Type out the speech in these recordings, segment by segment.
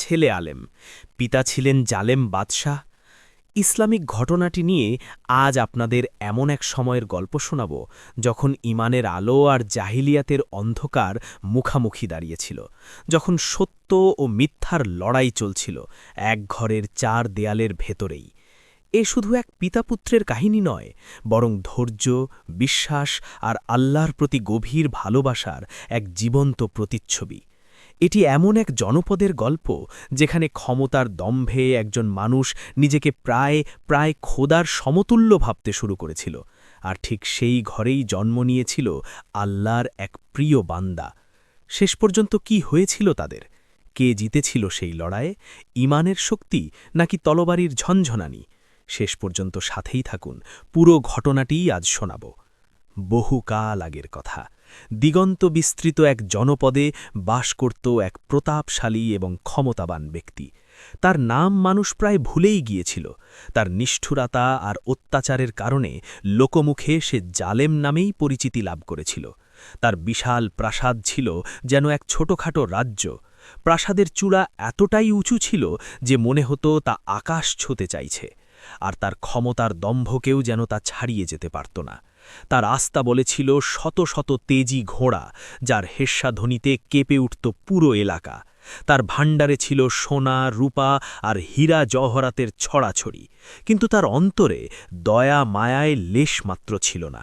ছেলে আলেম। পিতা ছিলেন জালেম বাদশাহ। ইসলামিক ঘটনাটি নিয়ে আজ আপনাদের এমন এক সময়ের গল্প শোনাব, যখন ইমানের আলো আর জাহিলিয়াতের অন্ধকার মুখামুখি দাঁড়িয়েছিল, যখন সত্য ও মিথ্যার লড়াই চলছিল এক ঘরের চার দেয়ালের ভেতরেই। এ শুধু এক পিতাপুত্রের কাহিনী নয়, বরং ধৈর্য, বিশ্বাস আর আল্লাহর প্রতি গভীর ভালোবাসার এক জীবন্ত প্রতিচ্ছবি। এটি এমন এক জনপদের গল্প যেখানে ক্ষমতার দম্ভে একজন মানুষ নিজেকে প্রায় প্রায় খোদার সমতুল্য ভাবতে শুরু করেছিল। আর ঠিক সেই ঘরেই জন্ম নিয়েছিল আল্লাহর এক প্রিয় বান্দা। শেষ পর্যন্ত কি হয়েছিল তাদের? কে জিতেছিল সেই লড়াইয়ে? ইমানের শক্তি নাকি তলবারির ঝনঝনানি? শেষ পর্যন্ত সাথেই থাকুন, পুরো ঘটনাটিই আজ শোনাব। বহুকাল আগের কথা। দিগন্ত বিস্তৃত এক জনপদে বাস করত এক প্রতাপশালী এবং ক্ষমতাবান ব্যক্তি। তার নাম মানুষ প্রায় ভুলেই গিয়েছিল। তার নিষ্ঠুরতা আর অত্যাচারের কারণে লোকমুখে সে জালেম নামেই পরিচিতি লাভ করেছিল। তার বিশাল প্রাসাদ ছিল যেন এক ছোটখাটো রাজ্য। প্রাসাদের চূড়া এতটাই উঁচু ছিল যে মনে হতো তা আকাশ ছুতে চাইছে। আর তার ক্ষমতার দম্ভকেও যেন তা ছাড়িয়ে যেতে পারত না। তার আস্তা বলেছিল শত শত তেজি ঘোড়া, যার হেস্যাধ্বনিতে কেঁপে উঠত পুরো এলাকা। তার ভাণ্ডারে ছিল সোনা, রূপা আর হীরা জহরাতের ছড়াছড়ি। কিন্তু তার অন্তরে দয়া মায়ায় লেশমাত্র ছিল না।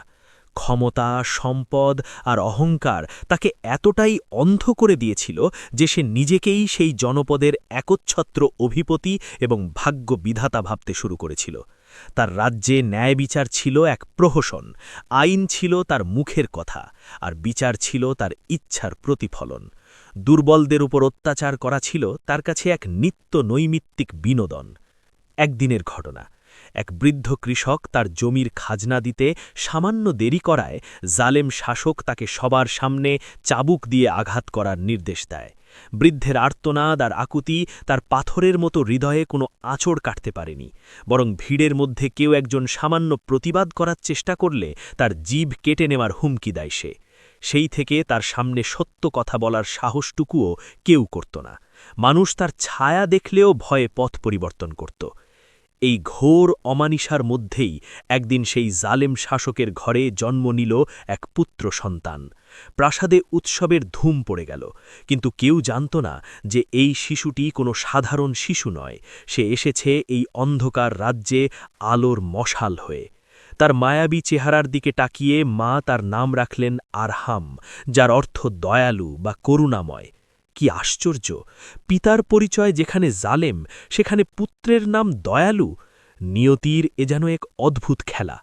ক্ষমতা, সম্পদ আর অহংকার তাকে এতটাই অন্ধ করে দিয়েছিল যে সে নিজেকেই সেই জনপদের একচ্ছত্র অভিপতি এবং ভাগ্য বিধাতা ভাবতে শুরু করেছিল। তার রাজ্যে ন্যায় বিচার ছিল এক প্রহসন, আইন ছিল তার মুখের কথা, আর বিচার ছিল তার ইচ্ছার প্রতিফলন। দুর্বলদের উপর অত্যাচার করা ছিল তার কাছে এক নিত্য নৈমিত্তিক বিনোদন। একদিনের ঘটনা, এক বৃদ্ধ কৃষক তার জমির খাজনা দিতে সামান্য দেরি করায় জালেম শাসক তাকে সবার সামনে চাবুক দিয়ে আঘাত করার নির্দেশ দেয়। বৃদ্ধের আর্তনাদ আর আকুতি তার পাথরের মতো হৃদয়ে কোনো আঁচড় কাটতে পারেনি, বরং ভিড়ের মধ্যে কেউ একজন সামান্য প্রতিবাদ করার চেষ্টা করলে তার জীব কেটে নেওয়ার হুমকি দেয় সে। সেই থেকে তার সামনে সত্য কথা বলার সাহসটুকুও কেউ করত না। মানুষ তার ছায়া দেখলেও ভয়ে পথ পরিবর্তন করত। এই ঘোর অমানিসার মধ্যেই একদিন সেই জালেম শাসকের ঘরে জন্ম নিল এক পুত্র সন্তান। প্রাসাদে উৎসবের ধুম পড়ে গেল, কিন্তু কেউ জানত না যে এই শিশুটি কোনো সাধারণ শিশু নয়, সে এসেছে এই অন্ধকার রাজ্যে আলোর মশাল হয়ে। তার মায়াবী চেহারার দিকে তাকিয়ে মা তার নাম রাখলেন আরহাম, যার অর্থ দয়ালু বা করুণাময়। কি আশ্চর্য। পিতার পরিচয় যেখানে জালেম, সেখানে পুত্রের নাম দয়ালু। নিয়তির এ যেন এক অদ্ভুত খেলা।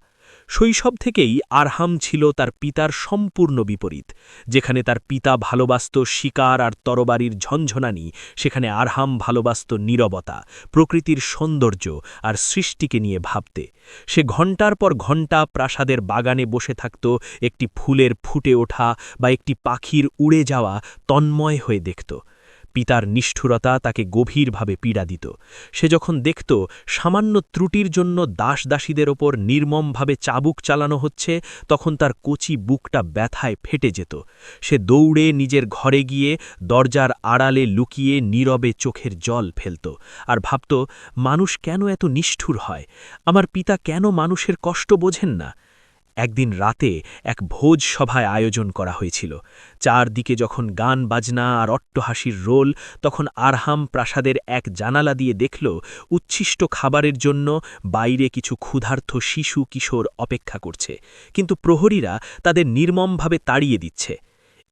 শৈশব থেকেই আরহাম ছিল তার পিতার সম্পূর্ণ বিপরীত, যেখানে তার পিতা ভালোবাসত শিকার আর তরবারির ঝঞ্ঝনানি সেখানে আরহাম ভালোবাসত নীরবতা, প্রকৃতির সৌন্দর্য আর সৃষ্টিকে নিয়ে ভাবতে। সে ঘণ্টার পর ঘণ্টা প্রাসাদের বাগানে বসে থাকত, একটি ফুলের ফুটে ওঠা বা একটি পাখির উড়ে যাওয়া তন্ময় হয়ে দেখত। পিতার নিষ্ঠুরতা তাকে গভীরভাবে পীড়া দিত। সে যখন দেখত সামান্য ত্রুটির জন্য দাস দাসীদের ওপর নির্মমভাবে চাবুক চালানো হচ্ছে, তখন তার কচি বুকটা ব্যথায় ফেটে যেত। সে দৌড়ে নিজের ঘরে গিয়ে দরজার আড়ালে লুকিয়ে নীরবে চোখের জল ফেলত আর ভাবত, মানুষ কেন এত নিষ্ঠুর হয়? আমার পিতা কেন মানুষের কষ্ট বোঝেন না? একদিন রাতে এক ভোজ সভায় আয়োজন করা হয়েছিল। চারদিকে যখন গান বাজনা আর অট্টহাসির রোল, তখন আরহাম প্রাসাদের এক জানালা দিয়ে দেখল, উচ্ছিষ্ট খাবারের জন্য বাইরে কিছু ক্ষুধার্থ শিশু কিশোর অপেক্ষা করছে। কিন্তু প্রহরীরা তাদের নির্মমভাবে তাড়িয়ে দিচ্ছে।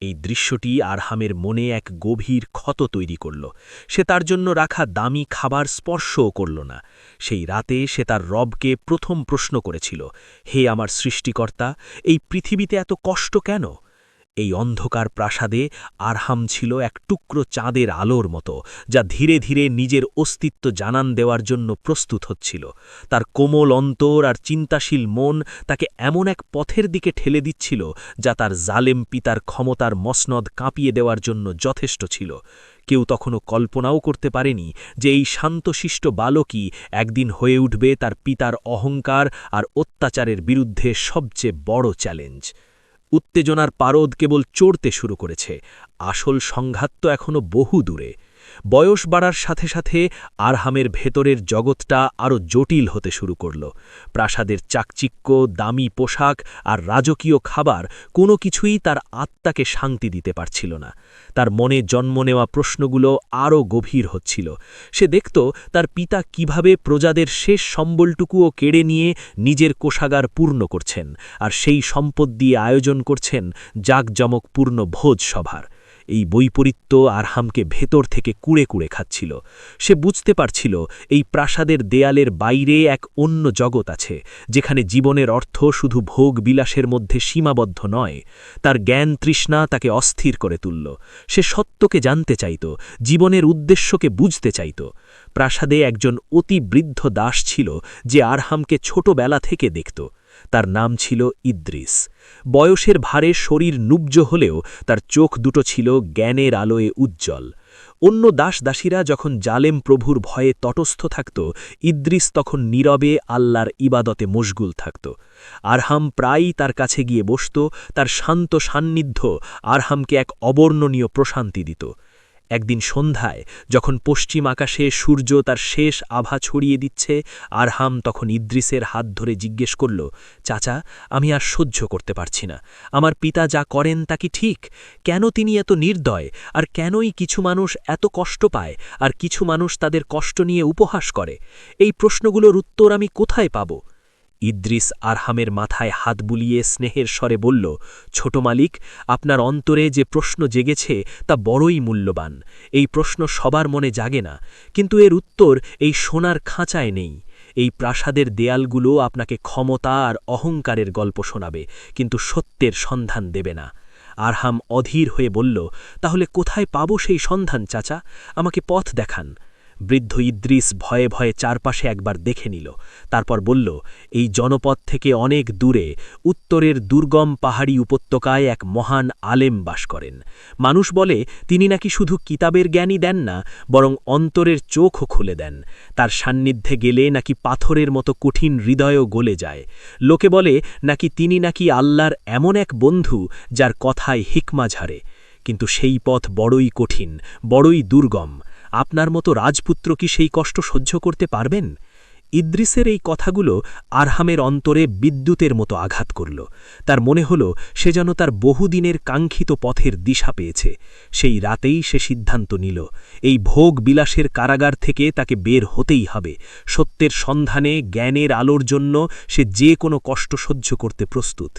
এই দৃশ্যটি আরহামের মনে এক গভীর ক্ষত তৈরি করল। সে তার জন্য রাখা দামি খাবার স্পর্শও করল না। সেই রাতে সে তার রবকে প্রথম প্রশ্ন করেছিল, হে আমার সৃষ্টিকর্তা, এই পৃথিবীতে এত কষ্ট কেন? এই অন্ধকার প্রাসাদে আরহাম ছিল এক টুকরো চাঁদের আলোর মতো, যা ধীরে ধীরে নিজের অস্তিত্ব জানান দেওয়ার জন্য প্রস্তুত হচ্ছিল। তার কোমল অন্তর আর চিন্তাশীল মন তাকে এমন এক পথের দিকে ঠেলে দিচ্ছিল, যা তার জালেম পিতার ক্ষমতার মসনদ কাঁপিয়ে দেওয়ার জন্য যথেষ্ট ছিল। কেউ তখনও কল্পনাও করতে পারেনি যে এই শান্তশিষ্ট বালকই একদিন হয়ে উঠবে তার পিতার অহংকার আর অত্যাচারের বিরুদ্ধে সবচেয়ে বড় চ্যালেঞ্জ। উত্তেজনার পারদ কেবল চড়তে শুরু করেছে। আসল সংঘাত তো এখনও বহু দূরে বয়স বাড়ার সাথে সাথে আরহামের ভেতরের জগৎটা আরও জটিল হতে শুরু করল। প্রাসাদের চাকচিক্য, দামি পোশাক আর রাজকীয় খাবার কোনো কিছুই তার আত্মাকে শান্তি দিতে পারছিল না। তার মনে জন্ম নেওয়া প্রশ্নগুলো আরও গভীর হচ্ছিল। সে দেখত তার পিতা কীভাবে প্রজাদের শেষ সম্বলটুকুও কেড়ে নিয়ে নিজের কোষাগার পূর্ণ করছেন আর সেই সম্পদ দিয়ে আয়োজন করছেন জাকজমকপূর্ণ ভোজ সভার। এই বৈপরীত্য আরহামকে ভেতর থেকে কুড়ে কুড়ে খাচ্ছিল। সে বুঝতে পারছিল এই প্রাসাদের দেয়ালের বাইরে এক অন্য জগৎ আছে, যেখানে জীবনের অর্থ শুধু ভোগ বিলাসের মধ্যে সীমাবদ্ধ নয়, তার জ্ঞান তৃষ্ণা তাকে অস্থির করে তুলল। সে সত্যকে জানতে চাইত, জীবনের উদ্দেশ্যকে বুঝতে চাইত। প্রাসাদে একজন অতি বৃদ্ধ দাস ছিল, যে আরহামকে ছোটবেলা থেকে দেখত। তার নাম ছিল ইদ্রিস। বয়সের ভারে শরীর নুব্জ হলেও তার চোখ দুটো ছিল জ্ঞানের আলোয় উজ্জ্বল। অন্য দাস দাসীরা যখন জালেম প্রভুর ভয়ে তটস্থ থাকত, ইদ্রিস তখন নীরবে আল্লাহর ইবাদতে মশগুল থাকত। আরহাম প্রায়ই তার কাছে গিয়ে বসত, তার শান্ত সান্নিধ্য আরহামকে এক অবর্ণনীয় প্রশান্তি দিত। একদিন সন্ধ্যায়, যখন পশ্চিম আকাশে সূর্য তার শেষ আভা ছড়িয়ে দিচ্ছে, আরহাম তখন ইদ্রিসের হাত ধরে জিজ্ঞেস করল, চাচা, আমি আর সহ্য করতে পারছি না। আমার পিতা যা করেন তা কি ঠিক? কেন তিনি এত নির্দয়? আর কেনই কিছু মানুষ এত কষ্ট পায়? আর কিছু মানুষ তাদের কষ্ট নিয়ে উপহাস করে? এই প্রশ্নগুলোর উত্তর আমি কোথায় পাব? ইদ্রিস আরহামের মাথায় হাত বুলিয়ে স্নেহের স্বরে বলল, ছোট মালিক, আপনার অন্তরে যে প্রশ্ন জেগেছে তা বড়ই মূল্যবান। এই প্রশ্ন সবার মনে জাগে না, কিন্তু এর উত্তর এই সোনার খাঁচায় নেই। এই প্রাসাদের দেয়ালগুলো আপনাকে ক্ষমতা আর অহংকারের গল্প শোনাবে, কিন্তু সত্যের সন্ধান দেবে না। আরহাম অধীর হয়ে বলল, তাহলে কোথায় পাব সেই সন্ধান, চাচা? আমাকে পথ দেখান। বৃদ্ধ ইদ্রিস ভয়ে ভয়ে চারপাশে একবার দেখে নিল, তারপর বলল, এই জনপদ থেকে অনেক দূরে, উত্তরের দুর্গম পাহাড়ি উপত্যকায় এক মহান আলেম বাস করেন। মানুষ বলে, তিনি নাকি শুধু কিতাবের জ্ঞানই দেন না, বরং অন্তরের চোখও খুলে দেন। তার সান্নিধ্যে গেলে নাকি পাথরের মতো কঠিন হৃদয়ও গলে যায়। লোকে বলে, নাকি তিনি নাকি আল্লাহর এমন এক বন্ধু, যার কথায় হিকমা ঝাড়ে। কিন্তু সেই পথ বড়ই কঠিন, বড়ই দুর্গম। আপনার মতো রাজপুত্র কি সেই কষ্ট সহ্য করতে পারবেন? ইদ্রিসের এই কথাগুলো আরহামের অন্তরে বিদ্যুতের মতো আঘাত করল। তার মনে হল সে যেন তার বহুদিনের কাঙ্ক্ষিত পথের দিশা পেয়েছে। সেই রাতেই সে সিদ্ধান্ত নিল, এই ভোগ বিলাসের কারাগার থেকে তাকে বের হতেই হবে। সত্যের সন্ধানে, জ্ঞানের আলোর জন্য সে যে কোনো কষ্ট সহ্য করতে প্রস্তুত।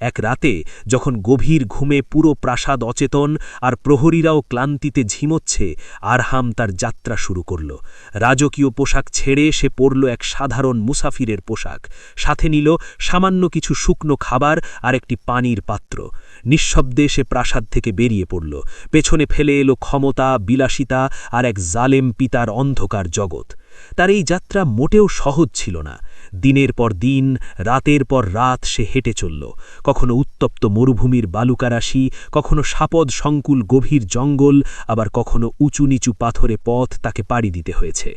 এক রাতে যখন গভীর ঘুমে পুরো প্রাসাদ অচেতন আর প্রহরীরাও ক্লান্তিতে ঝিমোচ্ছে, আরহাম তার যাত্রা শুরু করল। রাজকীয় পোশাক ছেড়ে সে পরল এক সাধারণ মুসাফিরের পোশাক। সাথে নিল সামান্য কিছু শুকনো খাবার আর একটি পানির পাত্র। নিঃশব্দে সে প্রাসাদ থেকে বেরিয়ে পড়ল। পেছনে ফেলে এলো ক্ষমতা, বিলাসিতা আর এক জালেম পিতার অন্ধকার জগৎ। তার এই যাত্রা মোটেও সহজ ছিল না। দিনের পর দিন, রাতের পর রাত সে হেঁটে চলল। কখনো উত্তপ্ত মরুভূমির বালুকারাশি, কখনো সাপদ সংকুল গভীর জঙ্গল, আবার কখনো উঁচু নিচু পাথরে পথ তাকে পাড়ি দিতে হয়েছে।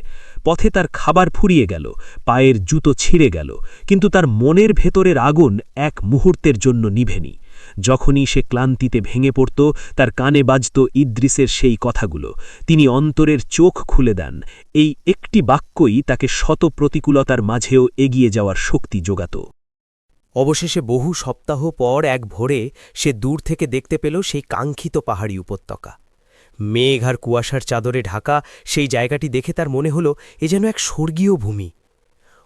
পথে তার খাবার ফুরিয়ে গেল, পায়ের জুতো ছিঁড়ে গেল, কিন্তু তার মনের ভেতরের আগুন এক মুহূর্তের জন্য নিভেনি। যখনই সে ক্লান্তিতে ভেঙে পড়ত, তার কানে বাজত ইদ্রিসের সেই কথাগুলো। তিনি অন্তরের চোখ খুলে দেন। এই একটি বাক্যই তাকে শত প্রতিকূলতার মাঝেও এগিয়ে যাওয়ার শক্তি যোগাত। অবশেষে বহু সপ্তাহ পর এক ভোরে সে দূর থেকে দেখতে পেল সেই কাঙ্ক্ষিত পাহাড়ি উপত্যকা। মেঘ আর কুয়াশার চাদরে ঢাকা সেই জায়গাটি দেখে তার মনে হল, এ যেন এক স্বর্গীয় ভূমি।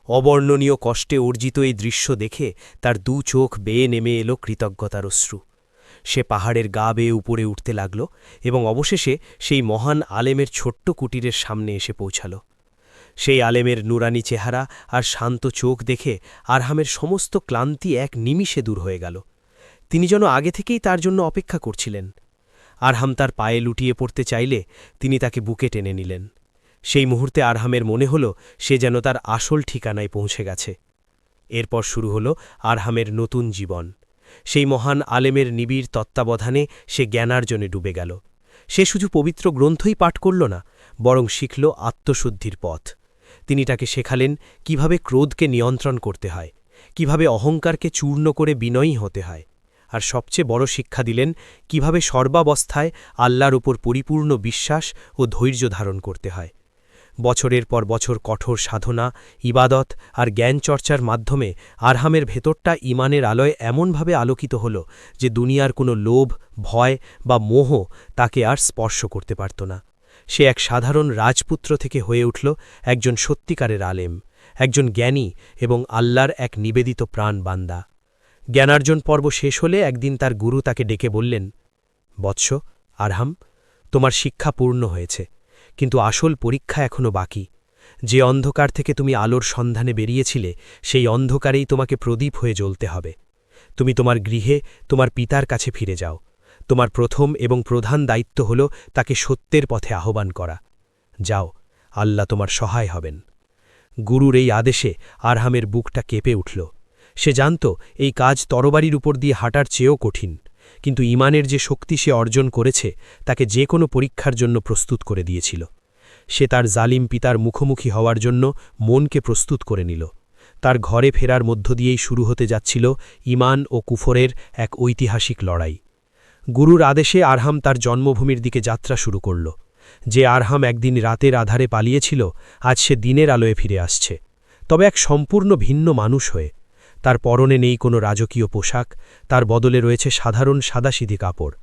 অবর্ণনীয় কষ্টে অর্জিত এই দৃশ্য দেখে তার দু চোখ বেয়ে নেমে এলো কৃতজ্ঞতার অশ্রু। সে পাহাড়ের গা বেয়ে উপরে উঠতে লাগল এবং অবশেষে সেই মহান আলেমের ছোট্ট কুটিরের সামনে এসে পৌঁছাল। সেই আলেমের নুরানি চেহারা আর শান্ত চোখ দেখে আরহামের সমস্ত ক্লান্তি এক নিমিষে দূর হয়ে গেল। তিনি যেন আগে থেকেই তার জন্য অপেক্ষা করছিলেন। আরহাম তার পায়ে লুটিয়ে পড়তে চাইলে তিনি তাকে বুকে টেনে নিলেন। সেই মুহূর্তে আরহামের মনে হল সে যেন তার আসল ঠিকানায় পৌঁছে গেছে। এরপর শুরু হল আরহামের নতুন জীবন। সেই মহান আলেমের নিবিড় তত্ত্বাবধানে সে জ্ঞানার্জনে ডুবে গেল। সে শুধু পবিত্র গ্রন্থই পাঠ করল না, বরং শিখল আত্মশুদ্ধির পথ। তিনি তাকে শেখালেন কীভাবে ক্রোধকে নিয়ন্ত্রণ করতে হয়, কীভাবে অহংকারকে চূর্ণ করে বিনয়ী হতে হয়, আর সবচেয়ে বড় শিক্ষা দিলেন কীভাবে সর্বাবস্থায় আল্লাহর উপর পরিপূর্ণ বিশ্বাস ও ধৈর্য ধারণ করতে হয়। বছরের পর বছর কঠোর সাধনা, ইবাদত আর জ্ঞান চর্চার মাধ্যমে আরহামের ভেতরটা ইমানের আলোয় এমনভাবে আলোকিত হল যে দুনিয়ার কোনো লোভ, ভয় বা মোহ তাকে আর স্পর্শ করতে পারত না। সে এক সাধারণ রাজপুত্র থেকে হয়ে উঠল একজন সত্যিকারের আলেম, একজন জ্ঞানী এবং আল্লাহর এক নিবেদিত প্রাণ বান্দা। জ্ঞানার্জন পর্ব শেষ হলে একদিন তার গুরু তাকে ডেকে বললেন, বৎস, আরহাম, তোমার শিক্ষা পূর্ণ হয়েছে। কিন্তু আসল পরীক্ষা এখনও বাকি। যে অন্ধকার থেকে তুমি আলোর সন্ধানে বেরিয়েছিলে, সেই অন্ধকারেই তোমাকে প্রদীপ হয়ে জ্বলতে হবে। তুমি তোমার গৃহে, তোমার পিতার কাছে ফিরে যাও। তোমার প্রথম এবং প্রধান দায়িত্ব হল তাকে সত্যের পথে আহ্বান করা। যাও, আল্লাহ তোমার সহায় হবেন। গুরুর এই আদেশে আরহামের বুকটা কেঁপে উঠল। সে জানত, এই কাজ তরবারির উপর দিয়ে হাঁটার চেয়েও কঠিন। কিন্তু ইমানের যে শক্তি সে অর্জন করেছে, তাকে যে কোনো পরীক্ষার জন্য প্রস্তুত করে দিয়েছিল। সে তার জালিম পিতার মুখোমুখি হওয়ার জন্য মনকে প্রস্তুত করে নিল। তার ঘরে ফেরার মধ্য দিয়েই শুরু হতে যাচ্ছিল ইমান ও কুফরের এক ঐতিহাসিক লড়াই। গুরুর আদেশে আরহাম তার জন্মভূমির দিকে যাত্রা শুরু করল। যে আরহাম একদিন রাতের আধারে পালিয়েছিল, আজ সে দিনের আলোয় ফিরে আসছে। তবে এক সম্পূর্ণ ভিন্ন মানুষ হয়ে তার পরনে নেই কোনো রাজকীয় পোশাক, তার বদলে রয়েছে সাধারণ সাদাসিধি কাপড়।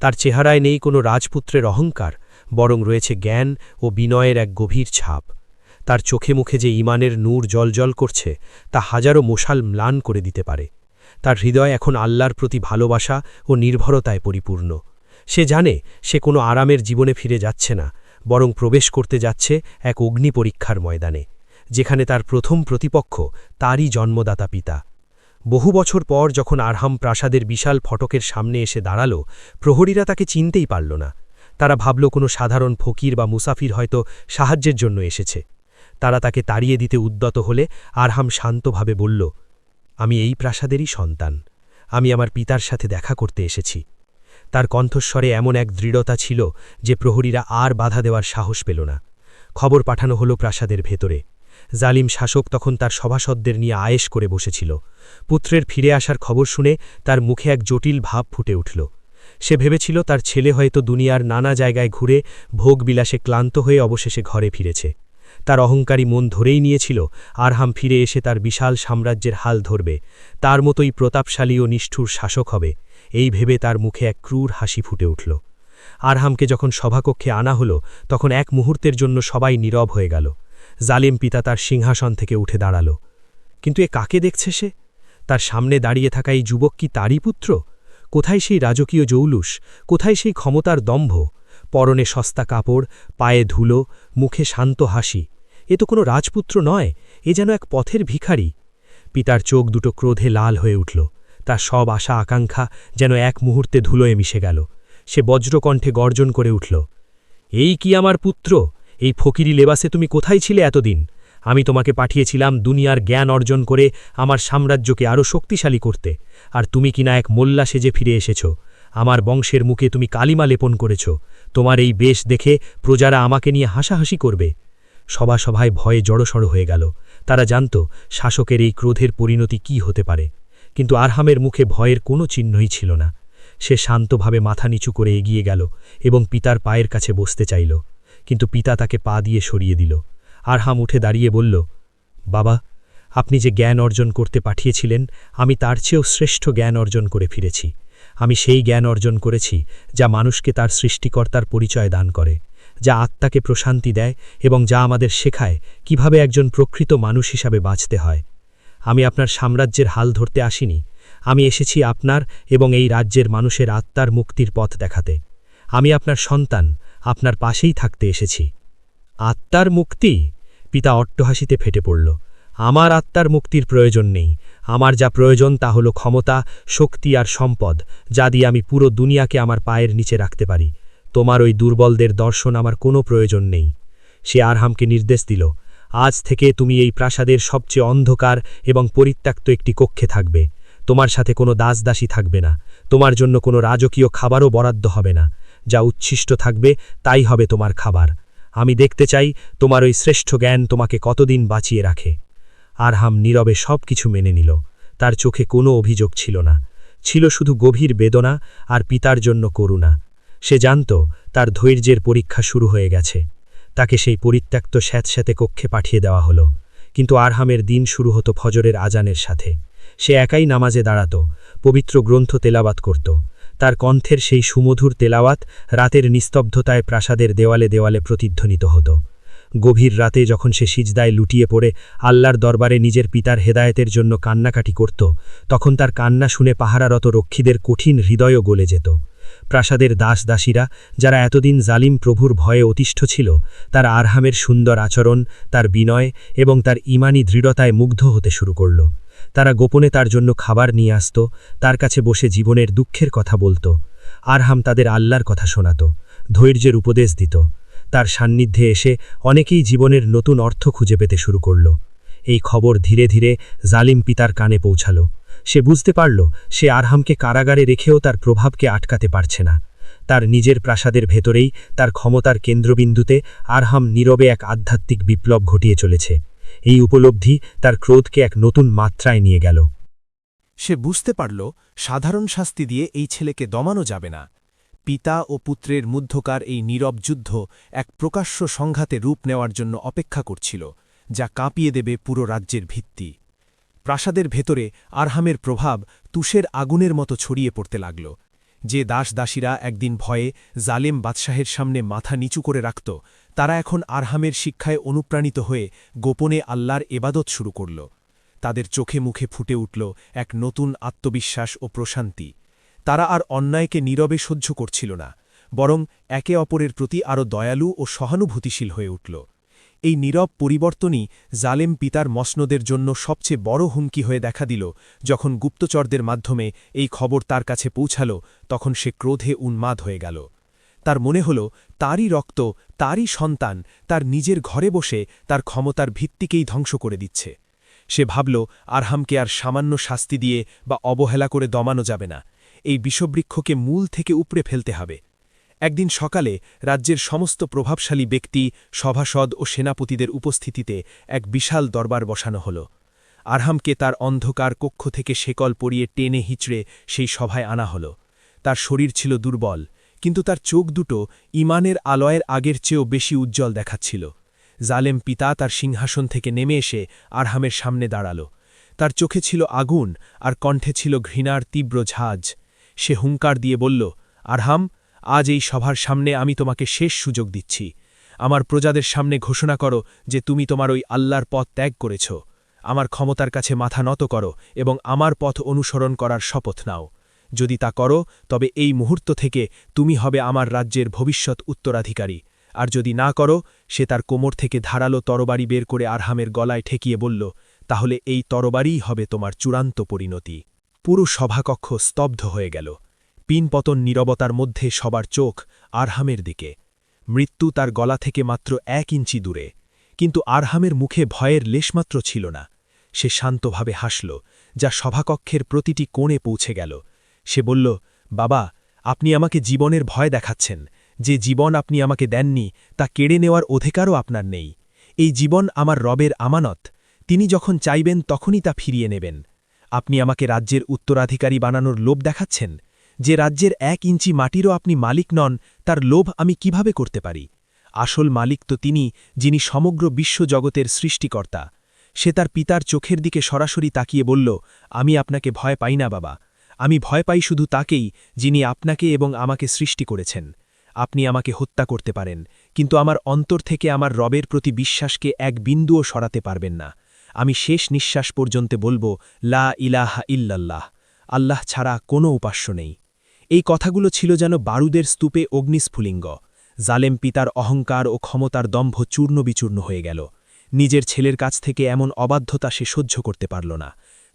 তার চেহারায় নেই কোনো রাজপুত্রের অহংকার, বরং রয়েছে জ্ঞান ও বিনয়ের এক গভীর ছাপ। তার চোখে মুখে যে ইমানের নূর জলজল করছে, তা হাজারো মশাল ম্লান করে দিতে পারে। তার হৃদয় এখন আল্লাহর প্রতি ভালোবাসা ও নির্ভরতায় পরিপূর্ণ। সে জানে সে কোনো আরামের জীবনে ফিরে যাচ্ছে না, বরং প্রবেশ করতে যাচ্ছে এক অগ্নি পরীক্ষার ময়দানে, যেখানে তার প্রথম প্রতিপক্ষ তারই জন্মদাতা পিতা। বহু বছর পর যখন আরহাম প্রাসাদের বিশাল ফটকের সামনে এসে দাঁড়াল, প্রহরীরা তাকে চিনতেই পারল না। তারা ভাবল কোনো সাধারণ ফকির বা মুসাফির হয়তো সাহায্যের জন্য এসেছে। তারা তাকে তাড়িয়ে দিতে উদ্যত হলে আরহাম শান্তভাবে বলল, আমি এই প্রাসাদেরই সন্তান। আমি আমার পিতার সাথে দেখা করতে এসেছি। তার কণ্ঠস্বরে এমন এক দৃঢ়তা ছিল যে প্রহরীরা আর বাধা দেওয়ার সাহস পেল না। খবর পাঠানো হলো প্রাসাদের ভেতরে। জালিম শাসক তখন তার সভাসদদের নিয়ে আয়েস করে বসেছিল। পুত্রের ফিরে আসার খবর শুনে তার মুখে এক জটিল ভাব ফুটে উঠল। সে ভেবেছিল তার ছেলে হয়তো দুনিয়ার নানা জায়গায় ঘুরে ভোগবিলাসে ক্লান্ত হয়ে অবশেষে ঘরে ফিরেছে। তার অহংকারী মন ধরেই নিয়েছিল, আরহাম ফিরে এসে তার বিশাল সাম্রাজ্যের হাল ধরবে। তার মতোই প্রতাপশালী ও নিষ্ঠুর শাসক হবে। এই ভেবে তার মুখে এক ক্রূর হাসি ফুটে উঠল। আরহামকে যখন সভাকক্ষে আনা হল, তখন এক মুহূর্তের জন্য সবাই নীরব হয়ে গেল। জালিম পিতা তার সিংহাসন থেকে উঠে দাঁড়াল। কিন্তু এ কাকে দেখছে সে? তার সামনে দাঁড়িয়ে থাকা এই যুবক কি তারই পুত্র? কোথায় সেই রাজকীয় জৌলুস? কোথায় সেই ক্ষমতার দম্ভ? পরনে সস্তা কাপড়, পায়ে ধুলো, মুখে শান্ত হাসি। এ তো কোনো রাজপুত্র নয়, এ যেন এক পথের ভিখারি। পিতার চোখ দুটো ক্রোধে লাল হয়ে উঠল। তার সব আশা আকাঙ্ক্ষা যেন এক মুহূর্তে ধুলোয় মিশে গেল। সে বজ্রকণ্ঠে গর্জন করে উঠল, এই কি আমার পুত্র? এই ফকিরি লেবাসে তুমি কোথায় ছিলে এতদিন? আমি তোমাকে পাঠিয়েছিলাম দুনিয়ার জ্ঞান অর্জন করে আমার সাম্রাজ্যকে আরও শক্তিশালী করতে। আর তুমি কিনা এক মোল্লা সেজে ফিরে এসেছ। আমার বংশের মুখে তুমি কালিমা লেপন করেছ। তোমার এই বেশ দেখে প্রজারা আমাকে নিয়ে হাসাহাসি করবে। সভা সভায় ভয়ে জড়সড় হয়ে গেল। তারা জানত শাসকের এই ক্রোধের পরিণতি কি হতে পারে। কিন্তু আরহামের মুখে ভয়ের কোনো চিহ্নই ছিল না। সে শান্তভাবে মাথা নিচু করে এগিয়ে গেল এবং পিতার পায়ের কাছে বসতে চাইল। কিন্তু পিতা তাকে পা দিয়ে সরিয়ে দিল। আরহাম উঠে দাঁড়িয়ে বলল, বাবা, আপনি যে জ্ঞান অর্জন করতে পাঠিয়েছিলেন, আমি তার চেয়েও শ্রেষ্ঠ জ্ঞান অর্জন করে ফিরেছি। আমি সেই জ্ঞান অর্জন করেছি যা মানুষকে তার সৃষ্টিকর্তার পরিচয় দান করে, যা আত্মাকে প্রশান্তি দেয় এবং যা আমাদের শেখায় কীভাবে একজন প্রকৃত মানুষ হিসাবে বাঁচতে হয়। আমি আপনার সাম্রাজ্যের হাল ধরতে আসিনি। আমি এসেছি আপনার এবং এই রাজ্যের মানুষের আত্মার মুক্তির পথ দেখাতে। আমি আপনার সন্তান আপনার পাশেই থাকতে এসেছি। আত্মার মুক্তি? পিতা অট্টহাসিতে ফেটে পড়ল। আমার আত্মার মুক্তির প্রয়োজন নেই। আমার যা প্রয়োজন তা হল ক্ষমতা, শক্তি আর সম্পদ, যা দিয়ে আমি পুরো দুনিয়াকে আমার পায়ের নিচে রাখতে পারি। তোমার ওই দুর্বলদের দর্শন আমার কোনো প্রয়োজন নেই। সে আরহামকে নির্দেশ দিল, আজ থেকে তুমি এই প্রাসাদের সবচেয়ে অন্ধকার এবং পরিত্যক্ত একটি কক্ষে থাকবে। তোমার সাথে কোনো দাসদাসী থাকবে না। তোমার জন্য কোনো রাজকীয় খাবারও বরাদ্দ হবে না। যা উচ্ছিষ্ট থাকবে, তাই হবে তোমার খাবার। আমি দেখতে চাই তোমার ওই শ্রেষ্ঠ জ্ঞান তোমাকে কতদিন বাঁচিয়ে রাখে। আরহাম নীরবে সব কিছু মেনে নিল। তার চোখে কোনো অভিযোগ ছিল না। ছিল শুধু গভীর বেদনা আর পিতার জন্য করুণা। সে জানত তার ধৈর্যের পরীক্ষা শুরু হয়ে গেছে। তাকে সেই পরিত্যক্ত স্যাঁতস্যাঁতে কক্ষে পাঠিয়ে দেওয়া হলো। কিন্তু আরহামের দিন শুরু হতো ফজরের আজানের সাথে। সে একাই নামাজে দাঁড়াত, পবিত্র গ্রন্থ তেলাবাত করত। তার কণ্ঠের সেই সুমধুর তেলাওয়াত রাতের নিস্তব্ধতায় প্রাসাদের দেওয়ালে দেওয়ালে প্রতিধ্বনিত হতো। গভীর রাতে যখন সে সিজদায় লুটিয়ে পড়ে, আল্লাহর দরবারে নিজের পিতার হেদায়েতের জন্য কান্নাকাটি করত, তখন তার কান্না শুনে পাহারারত রক্ষীদের কঠিন হৃদয়ও গলে যেত। প্রাসাদের দাস দাসীরা যারা এতদিন জালিম প্রভুর ভয়ে অতিষ্ঠ ছিল, তার আরহামের সুন্দর আচরণ, তার বিনয় এবং তার ইমানি দৃঢ়তায় মুগ্ধ হতে শুরু করল। তারা গোপনে তার জন্য খাবার নিয়ে আসত, তার কাছে বসে জীবনের দুঃখের কথা বলত। আরহাম তাদের আল্লাহর কথা শোনাত, ধৈর্যের উপদেশ দিত। তার সান্নিধ্যে এসে অনেকেই জীবনের নতুন অর্থ খুঁজে পেতে শুরু করল। এই খবর ধীরে ধীরে জালিম পিতার কানে পৌঁছাল। সে বুঝতে পারল, সে আরহামকে কারাগারে রেখেও তার প্রভাবকে আটকাতে পারছে না। তার নিজের প্রাসাদের ভেতরেই তার ক্ষমতার কেন্দ্রবিন্দুতে আরহাম নীরবে এক আধ্যাত্মিক বিপ্লব ঘটিয়ে চলেছে। এই উপলব্ধি তার ক্রোধকে এক নতুন মাত্রায় নিয়ে গেল। সে বুঝতে পারল, সাধারণ শাস্তি দিয়ে এই ছেলেকে দমানো যাবে না। পিতা ও পুত্রের মধ্যকার এই নীরব যুদ্ধ এক প্রকাশ্য সংঘাতে রূপ নেওয়ার জন্য অপেক্ষা করছিল, যা কাঁপিয়ে দেবে পুরো রাজ্যের ভিত্তি। প্রাসাদের ভেতরে আরহামের প্রভাব তুষের আগুনের মতো ছড়িয়ে পড়তে লাগল। যে দাস দাসীরা একদিন ভয়ে জালেম বাদশাহের সামনে মাথা নিচু করে রাখত তারা এখন আরহামের শিক্ষায় অনুপ্রাণিত হয়ে গোপনে আল্লাহর এবাদত শুরু করল। তাদের চোখে মুখে ফুটে উঠল এক নতুন আত্মবিশ্বাস ও প্রশান্তি। তারা আর অন্যায়কে নীরবে সহ্য করছিল না, বরং একে অপরের প্রতি আরও দয়ালু ও সহানুভূতিশীল হয়ে উঠল। এই নীরব পরিবর্তনই জালেম পিতার মসনদের জন্য সবচেয়ে বড় হুমকি হয়ে দেখা দিল যখন গুপ্তচরদের মাধ্যমে এই খবর তার কাছে পৌঁছাল, তখন সে ক্রোধে উন্মাদ হয়ে গেল। তার মনে হল, তারই রক্ত, তারই সন্তান, তার নিজের ঘরে বসে তার ক্ষমতার ভিত্তিকেই ধ্বংস করে দিচ্ছে। সে ভাবল, আরহামকে আর সামান্য শাস্তি দিয়ে বা অবহেলা করে দমানো যাবে না। এই বিষবৃক্ষকে মূল থেকে উপড়ে ফেলতে হবে। একদিন সকালে রাজ্যের সমস্ত প্রভাবশালী ব্যক্তি, সভাসদ ও সেনাপতিদের উপস্থিতিতে এক বিশাল দরবার বসানো হল। আরহামকে তার অন্ধকার কক্ষ থেকে শেকল পরিয়ে টেনে হিচড়ে সেই সভায় আনা হল। তার শরীর ছিল দুর্বল কিন্তু তার চোখ দুটো ইমানের আলয়ের আগের চেয়েও বেশি উজ্জ্বল দেখাচ্ছিল। জালেম পিতা তার সিংহাসন থেকে নেমে এসে আরহামের সামনে দাঁড়াল। তার চোখে ছিল আগুন আর কণ্ঠে ছিল ঘৃণার তীব্র ঝাঁজ। সে হুঙ্কার দিয়ে বলল, আরহাম, আজ এই সভার সামনে আমি তোমাকে শেষ সুযোগ দিচ্ছি। আমার প্রজাদের সামনে ঘোষণা করো যে তুমি তোমার ওই আল্লাহর পথ ত্যাগ করেছ। আমার ক্ষমতার কাছে মাথা নত করো এবং আমার পথ অনুসরণ করার শপথ নাও। যদি তা করো, তবে এই মুহূর্ত থেকে তুমি হবে আমার রাজ্যের ভবিষ্যৎ উত্তরাধিকারী। আর যদি না করো, সে তার কোমর থেকে ধারালো তরবারি বের করে আরহামের গলায় ঠেকিয়ে বলল, তাহলে এই তরবারিই হবে তোমার চূড়ান্ত পরিণতি। পুরো সভাকক্ষ স্তব্ধ হয়ে গেল। পিনপতন নীরবতার মধ্যে সবার চোখ আরহামের দিকে। মৃত্যু তার গলা থেকে মাত্র এক ইঞ্চি দূরে। কিন্তু আরহামের মুখে ভয়ের লেশমাত্র ছিল না। সে শান্তভাবে হাসল, যা সভাকক্ষের প্রতিটি কোণে পৌঁছে গেল। সে বলল, বাবা, আপনি আমাকে জীবনের ভয় দেখাচ্ছেন। যে জীবন আপনি আমাকে দেননি, তা কেড়ে নেওয়ার অধিকারও আপনার নেই। এই জীবন আমার রবের আমানত। তিনি যখন চাইবেন, তখনই তা ফিরিয়ে নেবেন। আপনি আমাকে রাজ্যের উত্তরাধিকারী বানানোর লোভ দেখাচ্ছেন? যে রাজ্যের এক ইঞ্চি মাটিরও আপনি মালিক নন, তার লোভ আমি কীভাবে করতে পারি? আসল মালিক তো তিনি, যিনি সমগ্র বিশ্বজগতের সৃষ্টিকর্তা। সে তার পিতার চোখের দিকে সরাসরি তাকিয়ে বলল, আমি আপনাকে ভয় পাই না, বাবা। আমি ভয় পাই শুধু তাকেই, যিনি আপনাকে এবং আমাকে সৃষ্টি করেছেন। আপনি আমাকে হত্যা করতে পারেন, কিন্তু আমার অন্তর থেকে আমার রবের প্রতি বিশ্বাসকে এক বিন্দুও সরাতে পারবেন না। আমি শেষ নিঃশ্বাস পর্যন্ত বলব, লা ইলাহা ইল্লাল্লাহ, আল্লাহ ছাড়া কোনো উপাস্য নেই। এই কথাগুলো ছিল যেন বারুদের স্তূপে অগ্নিস্ফুলিঙ্গ। জালেম পিতার অহংকার ও ক্ষমতার দম্ভ চূর্ণ বিচূর্ণ হয়ে গেল। নিজের ছেলের কাছ থেকে এমন অবাধ্যতা সে সহ্য করতে পারল না।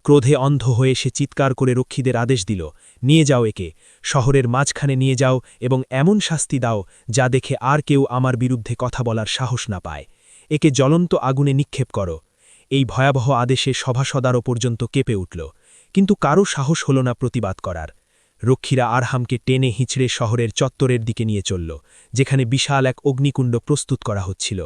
ক্রোধে অন্ধ হয়ে সে চিৎকার করে রক্ষীদের আদেশ দিল, নিয়ে যাও একে। শহরের মাঝখানে নিয়ে যাও এবং এমন শাস্তি দাও যা দেখে আর কেউ আমার বিরুদ্ধে কথা বলার সাহস না পায়। একে জ্বলন্ত আগুনে নিক্ষেপ করো। এই ভয়াবহ আদেশে সভাসদারও পর্যন্ত কেঁপে উঠল, কিন্তু কারও সাহস হল না প্রতিবাদ করার। রক্ষীরা আরহামকে টেনে হিঁচড়ে শহরের চত্বরের দিকে নিয়ে চলল, যেখানে বিশাল এক অগ্নিকুণ্ড প্রস্তুত করা হচ্ছিল।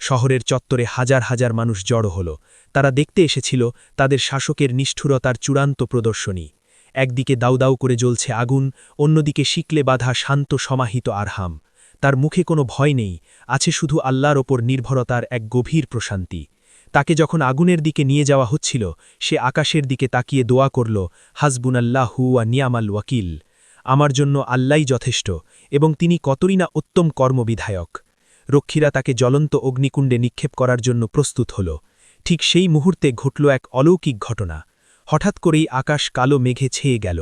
শহরের চত্বরে হাজার হাজার মানুষ জড়ো হল। তারা দেখতে এসেছিল তাদের শাসকের নিষ্ঠুরতার চূড়ান্ত প্রদর্শনী। একদিকে দাউদাউ করে জ্বলছে আগুন, অন্যদিকে শিকলে বাঁধা শান্ত সমাহিত আরহাম। তার মুখে কোনো ভয় নেই, আছে শুধু আল্লাহর ওপর নির্ভরতার এক গভীর প্রশান্তি। তাকে যখন আগুনের দিকে নিয়ে যাওয়া হচ্ছিল, সে আকাশের দিকে তাকিয়ে দোয়া করল, হাসবুনাল্লাহু ওয়া নিয়ামাল ওয়াকিল। আমার জন্য আল্লাই যথেষ্ট এবং তিনি কতই না উত্তম কর্মবিধায়ক। রক্ষীরা তাকে জ্বলন্ত অগ্নিকুণ্ডে নিক্ষেপ করার জন্য প্রস্তুত হল। ঠিক সেই মুহূর্তে ঘটল এক অলৌকিক ঘটনা। হঠাৎ করেই আকাশ কালো মেঘে ছেয়ে গেল।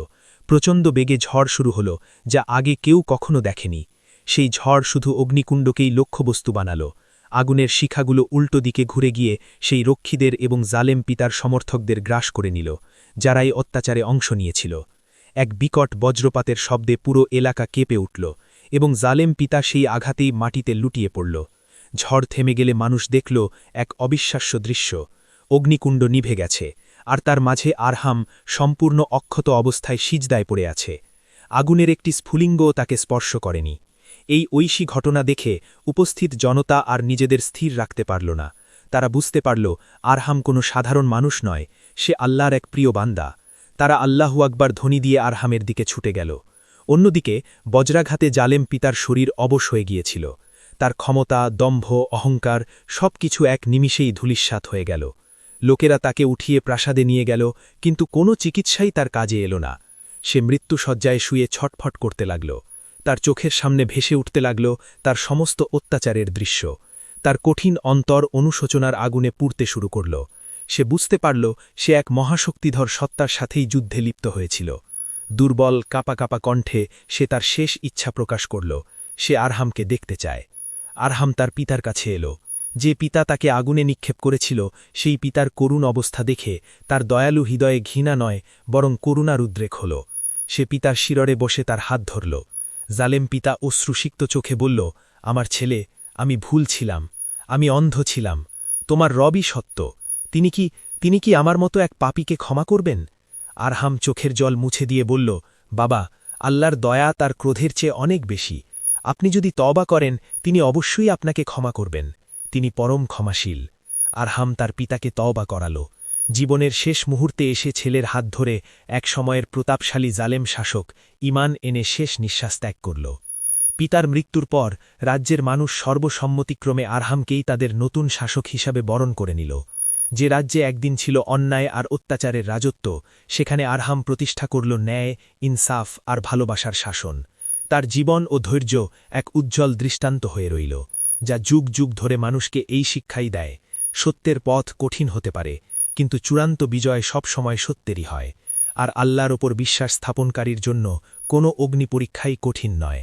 প্রচণ্ড বেগে ঝড় শুরু হল, যা আগে কেউ কখনো দেখেনি। সেই ঝড় শুধু অগ্নিকুণ্ডকেই লক্ষ্যবস্তু বানাল। আগুনের শিখাগুলো উল্টো দিকে ঘুরে গিয়ে সেই রক্ষীদের এবং জালেম পিতার সমর্থকদের গ্রাস করে নিল যারা এই অত্যাচারে অংশ নিয়েছিল। এক বিকট বজ্রপাতের শব্দে পুরো এলাকা কেঁপে উঠল। এবং জালেম পিতা সেই আঘাতেই মাটিতে লুটিয়ে পড়ল। ঝড় থেমে গেলে মানুষ দেখল এক অবিশ্বাস্য দৃশ্য। অগ্নিকুণ্ড নিভে গেছে, আর তার মাঝে আরহাম সম্পূর্ণ অক্ষত অবস্থায় সিজদায় পড়ে আছে। আগুনের একটি স্ফুলিঙ্গও তাকে স্পর্শ করেনি। এই ঐশী ঘটনা দেখে উপস্থিত জনতা আর নিজেদের স্থির রাখতে পারল না। তারা বুঝতে পারল, আরহাম কোনো সাধারণ মানুষ নয়, সে আল্লাহর এক প্রিয় বান্দা। তারা আল্লাহু আকবার ধ্বনি দিয়ে আরহামের দিকে ছুটে গেল। অন্যদিকে, বজ্রাঘাতে জালেম পিতার শরীর অবশ হয়ে গিয়েছিল। তার ক্ষমতা, দম্ভ, অহংকার সবকিছু এক নিমিষেই ধুলিস্বাত হয়ে গেল। লোকেরা তাকে উঠিয়ে প্রাসাদে নিয়ে গেল, কিন্তু কোনো চিকিৎসাই তার কাজে এলো না। সে মৃত্যুসজ্জায় শুয়ে ছটফট করতে লাগল। তার চোখের সামনে ভেসে উঠতে লাগল তার সমস্ত অত্যাচারের দৃশ্য। তার কঠিন অন্তর অনুশোচনার আগুনে পুড়তে শুরু করল। সে বুঝতে পারল, সে এক মহাশক্তিধর সত্তার সাথেই যুদ্ধে লিপ্ত হয়েছিল। দুর্বল, কাপা কাপা কণ্ঠে সে তার শেষ ইচ্ছা প্রকাশ করল। সে আরহামকে দেখতে চায়। আরহাম তার পিতার কাছে এলো। যে পিতা তাকে আগুনে নিক্ষেপ করেছিল, সেই পিতার করুণ অবস্থা দেখে তার দয়ালু হৃদয়ে ঘৃণা নয়, বরং করুণার উদ্রেক হল। সে পিতার শিররে বসে তার হাত ধরল। জালেম পিতা অশ্রুসিক্ত চোখে বলল, আমার ছেলে, আমি ভুল ছিলাম। আমি অন্ধ ছিলাম। তোমার রবই সত্য। তিনি কি তিনি কি আমার মতো এক পাপীকে ক্ষমা করবেন? আরহাম চোখের জল মুছে দিয়ে বলল, বাবা, আল্লাহর দয়া তার ক্রোধের চেয়ে অনেক বেশি। আপনি যদি তবা করেন, তিনি অবশ্যই আপনাকে ক্ষমা করবেন। তিনি পরম ক্ষমাশীল। আরহাম তার পিতাকে তওবা করাল। জীবনের শেষ মুহূর্তে এসে ছেলের হাত ধরে এক সময়ের প্রতাপশালী জালেম শাসক ইমান এনে শেষ নিঃশ্বাস ত্যাগ করল। পিতার মৃত্যুর পর রাজ্যের মানুষ সর্বসম্মতিক্রমে আরহামকেই তাদের নতুন শাসক হিসাবে বরণ করে নিল। যে রাজ্যে একদিন ছিল অন্যায় আর অত্যাচারের রাজত্ব, সেখানে আরহাম প্রতিষ্ঠা করল ন্যায়, ইনসাফ আর ভালোবাসার শাসন। তার জীবন ও ধৈর্য এক উজ্জ্বল দৃষ্টান্ত হয়ে রইল, যা যুগ যুগ ধরে মানুষকে এই শিক্ষাই দেয়, সত্যের পথ কঠিন হতে পারে, কিন্তু চূড়ান্ত বিজয় সব সময় সত্যেরই হয়, আর আল্লাহর ওপর বিশ্বাস স্থাপনকারীর জন্য কোনো অগ্নি পরীক্ষাই কঠিন নয়।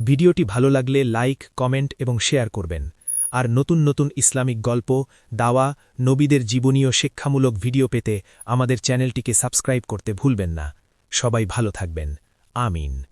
ভিডিওটি ভালো লাগলে লাইক, কমেন্ট এবং শেয়ার করবেন। আর নতুন নতুন ইসলামিক গল্প, দাওয়া, নবীদের জীবনীয় শিক্ষামূলক ভিডিও পেতে আমাদের চ্যানেলটিকে সাবস্ক্রাইব করতে ভুলবেন না। সবাই ভালো থাকবেন। আমিন।